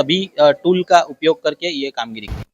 सभी अ, टूल का उपयोग करके ये कामगिरी की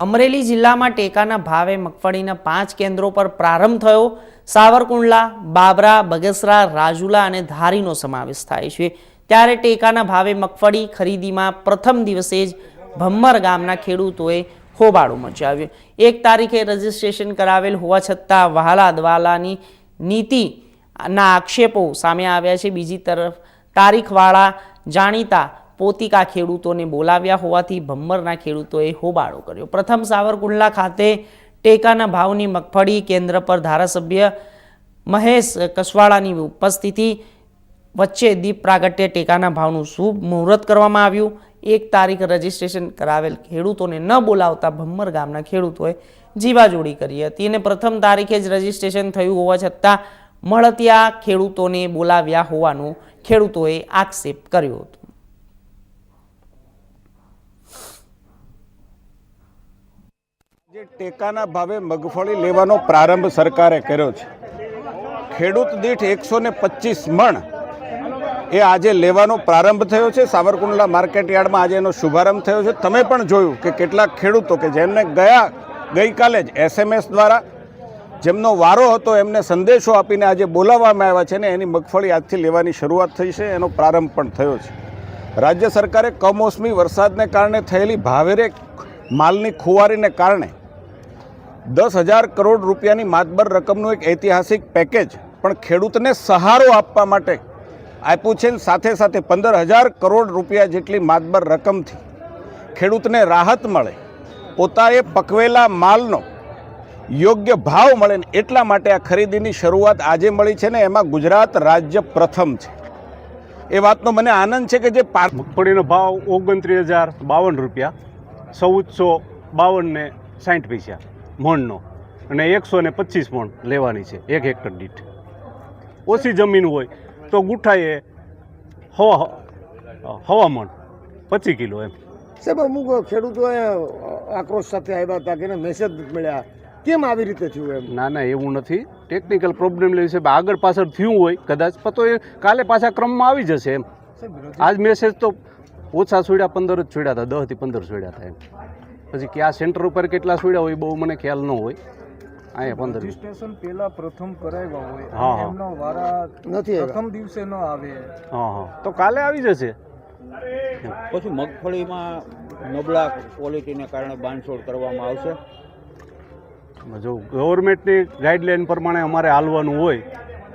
અમરેલી જિલ્લામાં ટેકાના ભાવે મગફળીના પાંચ કેન્દ્રો પર પ્રારંભ થયો સાવરકુંડલા બાબરા બગસરા રાજુલા અને ધારીનો સમાવેશ થાય છે ત્યારે ટેકાના ભાવે મગફળી ખરીદીમાં પ્રથમ દિવસે જ ભમ્મર ગામના ખેડૂતોએ હોબાળો મચાવ્યો એક તારીખે રજીસ્ટ્રેશન કરાવેલ હોવા છતાં વહાલા અદવાલાની નીતિના આક્ષેપો સામે આવ્યા છે બીજી તરફ તારીખવાળા જાણીતા પોતિકા ખેડૂતોને બોલાવ્યા હોવાથી ભમ્મરના ખેડૂતોએ હોબાળો કર્યો. પ્રથમ સાવરકુંડલા ખાતે ટેકાના ભાવની મગફળી કેન્દ્ર પર ધારાસભ્ય મહેશ કસવાળાની ઉપસ્થિતિ વચ્ચે દીપ પ્રાગટ્ય ટેકાના ભાવનું શુભ મુહૂર્ત કરવામાં આવ્યું. એક તારીખ રજીસ્ટ્રેશન કરાવેલ ખેડૂતોને ન બોલાવતા ભમ્મર ગામના ખેડૂતોએ જીવાજોડી કરી હતી અને પ્રથમ તારીખે જ રજીસ્ટ્રેશન થયું હોવા છતાં મળતિયા ખેડૂતોને બોલાવ્યા હોવાનો ખેડૂતોએ આક્ષેપ કર્યો હતો. જે ટેકાના ભાવે મગફળી લેવાનો પ્રારંભ સરકારે કર્યો છે. ખેડૂત દીઠ એકસો ને પચીસ મણ એ આજે લેવાનો પ્રારંભ થયો છે. સાવરકુંડલા માર્કેટ યાર્ડમાં આજે એનો શુભારંભ થયો છે. તમે પણ જોયું કે કેટલાક ખેડૂતો કે જેમને ગયા ગઈકાલે જ એસએમએસ દ્વારા જેમનો વારો હતો, એમને સંદેશો આપીને આજે બોલાવવામાં આવ્યા છે ને એની મગફળી આજથી લેવાની શરૂઆત થઈ છે, એનો પ્રારંભ પણ થયો છે. રાજ્ય સરકારે કમોસમી વરસાદને કારણે થયેલી ભાવેરે માલની ખુવારીને કારણે દસ હજાર કરોડ રૂપિયાની માતબર રકમનું એક ઐતિહાસિક પેકેજ પણ ખેડૂતને સહારો આપવા માટે આપ્યું છે સાથે સાથે પંદર હજાર કરોડ રૂપિયા જેટલી માતબર રકમથી ખેડૂતને રાહત મળે, પોતાએ પકવેલા માલનો યોગ્ય ભાવ મળે ને એટલા માટે આ ખરીદીની શરૂઆત આજે મળી છે ને એમાં ગુજરાત રાજ્ય પ્રથમ છે. એ વાતનો મને આનંદ છે કે જે પાક મગફળીનો ભાવ ઓગણત્રીસ હજાર બાવન રૂપિયા ચૌદસો બાવન ને સાઠ પૈસા મણનો અને એકસો ને પચીસ મણ લેવાની છે એક હેક્ટર દીઠ. ઓછી જમીન હોય તો ગુઠાએ હવા હવા મણ પચીસ કિલો એમ. સાહેબ અમુક ખેડૂતોએ આક્રોશ સાથે આવ્યા હતા કે એને મેસેજ મળ્યા. કેમ આવી રીતે થયું એમ? ના ના એવું નથી. ટેકનિકલ પ્રોબ્લેમ લે છે. આગળ પાછળ થયું હોય કદાચ. પણ તો એ કાલે પાછા ક્રમમાં આવી જશે એમ. આજ મેસેજ તો ઓછા છોડ્યા પંદર જ છોડ્યા હતા. દસથી પંદર છોડ્યા હતા એમ. પછી ક્યાં સેન્ટર ઉપર કેટલા છોડ્યા હોય બહુ મને ખ્યાલ ન હોય. અહીંયા પંદર. રજીસ્ટ્રેશન પેલા પ્રથમ કરાવ્યા હોય હા, એમનો વારા નથી પ્રથમ દિવસે ન આવે. હા હા. તો કાલે આવી જશે. પછી મગફળીમાં નબળા ક્વોલિટીને કારણે બાંધછોડ કરવામાં આવશે. જો ગવર્મેન્ટની ગાઈડલાઈન પ્રમાણે અમારે હાલવાનું હોય,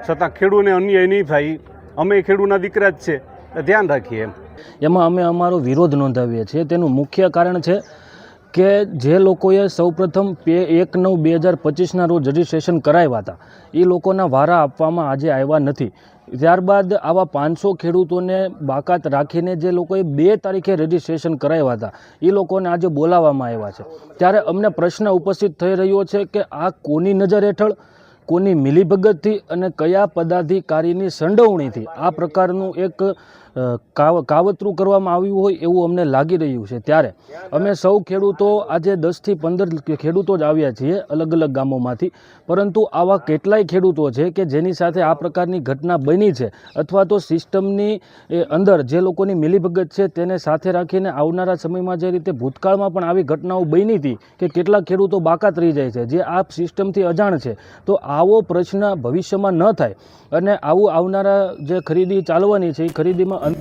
છતાં ખેડૂને અન્યાય નહીં થાય, અમે ખેડૂના દીકરા જ છે. ધ્યાન રાખીએ એમ. એમાં અમે અમારો વિરોધ નોંધાવીએ છીએ. તેનું મુખ્ય કારણ છે કે જે લોકોએ સૌપ્રથમ પે એક નવ બે હજાર પચીસના રોજ રજિસ્ટ્રેશન કરાવ્યા હતા, એ લોકોના વારા આપવામાં આજે આવ્યા નથી. ત્યારબાદ આવા પાંચસો ખેડૂતોને બાકાત રાખીને જે લોકોએ બે તારીખે રજિસ્ટ્રેશન કરાવ્યા હતા, એ લોકોને આજે બોલાવવામાં આવ્યા છે. ત્યારે અમને પ્રશ્ન ઉપસ્થિત થઈ રહ્યો છે કે આ કોની નજર હેઠળ, કોની મિલીભગતથી અને કયા પદાધિકારીની સંડોવણીથી આ પ્રકારનું એક કાવ, કાવતરું કરવામાં આવ્યું હોય એવું અમને લાગી રહ્યું છે. ત્યારે અમે સૌ ખેડૂતો આજે દસથી પંદર ખેડૂતો જ આવ્યા છીએ અલગ અલગ ગામોમાંથી. પરંતુ આવા કેટલાય ખેડૂતો છે કે જેની સાથે આ પ્રકારની ઘટના બની છે અથવા તો સિસ્ટમની અંદર જે લોકોની મિલીભગત છે તેને સાથે રાખીને આવનારા સમયમાં જે રીતે ભૂતકાળમાં પણ આવી ઘટનાઓ બની હતી કે કેટલાક ખેડૂતો બાકાત રહી જાય છે, જે આ સિસ્ટમથી અજાણ છે, તો આવો પ્રશ્ન ભવિષ્યમાં ન થાય. અને આવું આવનારા જે ખરીદી ચાલવાની છે, એ ખરીદીમાં અન-